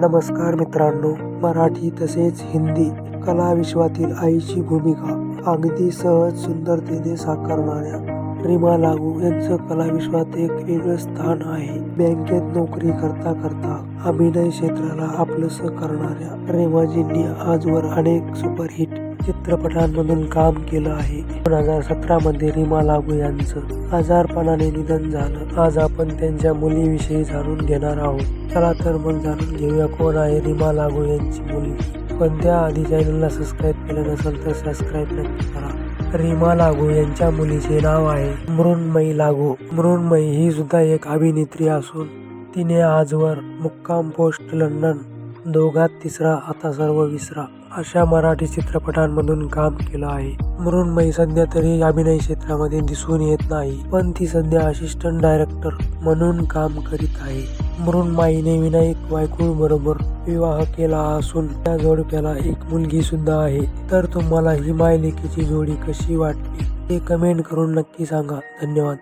नमस्कार मित्रांनो मराठी तसेच हिंदी कला विश्वातील आईची भूमिका अगदी सहज सुंदरतेने साकारणाऱ्या रीमा लागू यांचं कला विश्वात एक वेगळं स्थान आहे. बँकेत नोकरी करता करता अभिनय क्षेत्राला आपलंसं करणाऱ्या रेमाजींनी आजवर अनेक सुपरहिट चित्रपटांमधून काम केलं आहे. दोन हजार सतरा मध्ये रीमा लागू यांचं आजारपणाने निधन झालं. आज आपण त्यांच्या मुलीविषयी जाणून घेणार आहोत. चला तर मग जाणून घेऊया कोण आहे रीमा लागू यांची मुली. पण त्याआधी चॅनलला सबस्क्राईब केलं नसेल तर सबस्क्राईब नक्की करा. रीमा लागू यांच्या मुलीचे नाव आहे मृण्मयी लागू. मृण्मयी ही सुद्धा एक अभिनेत्री असून तिने आजवर मुक्काम पोस्ट लंडन दोघात तिसरा आता सर्व विसरा अशा मराठी चित्रपटांमधून काम केलं आहे. मृणमयी सध्या तरी अभिनय क्षेत्रामध्ये दिसून येत नाही पण ती सध्या असिस्टंट डायरेक्टर म्हणून काम करीत आहे. मृणमाईने विनायक वायकुळ बरोबर विवाह केला असून त्या जोडप्याला एक मुलगी सुद्धा आहे. तर तुम्हाला ही मायलेकीची जोडी कशी वाटली ते कमेंट करून नक्की सांगा. धन्यवाद.